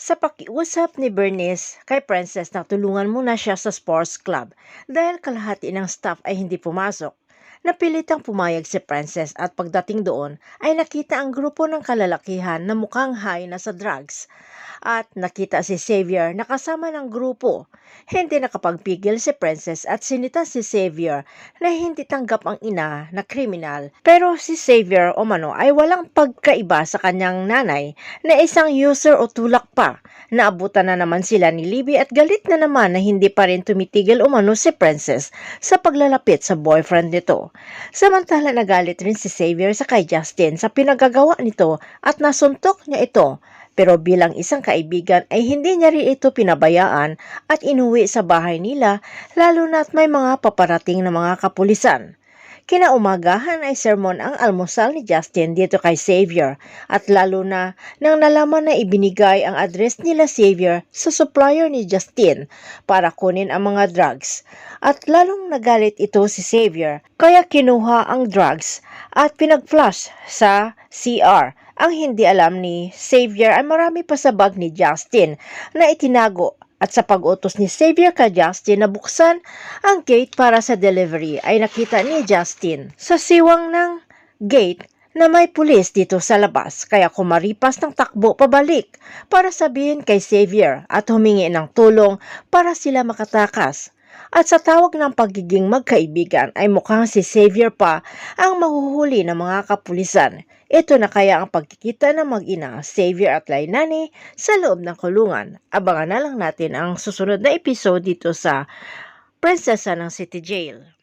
Sa pakiusap ni Bernice kay Princess na tulungan muna siya sa sports club dahil kalahati ng staff ay hindi pumasok. Napilitang pumayag si Princess at pagdating doon ay nakita ang grupo ng kalalakihan na mukhang high na sa drugs. At nakita si Xavier na kasama ng grupo. Hindi nakapagpigil si Princess at sinita si Xavier na hindi tanggap ang ina na kriminal. Pero si Xavier o mano ay walang pagkaiba sa kanyang nanay na isang user o tulak pa. Naabutan na naman sila ni Libby at galit na naman na hindi pa rin tumitigil umano si Princess sa paglalapit sa boyfriend nito. Samantala nagalit rin si Xavier sa kay Justin sa pinagagawa nito at nasuntok niya ito. Pero bilang isang kaibigan ay hindi niya rin ito pinabayaan at inuwi sa bahay nila lalo na't may mga paparating na mga kapulisan. Kinaumagahan ay sermon ang almusal ni Justin dito kay Xavier at lalo na nang nalaman na ibinigay ang address nila Xavier sa supplier ni Justin para kunin ang mga drugs. At lalong nagalit ito si Xavier kaya kinuha ang drugs at pinag-flush sa CR. Ang hindi alam ni Xavier ay marami pa sa bag ni Justin na itinago at sa pag-utos ni Xavier kay Justin na buksan ang gate para sa delivery ay nakita ni Justin sa siwang ng gate na may pulis dito sa labas kaya kumaripas ng takbo pabalik para sabihin kay Xavier at humingi ng tulong para sila makatakas. At sa tawag ng pagiging magkaibigan ay mukhang si Xavier pa ang mahuhuli ng mga kapulisan. Ito na kaya ang pagkikita ng mag-ina Xavier at Lainani sa loob ng kulungan. Abangan na lang natin ang susunod na episode dito sa Prinsesa ng City Jail.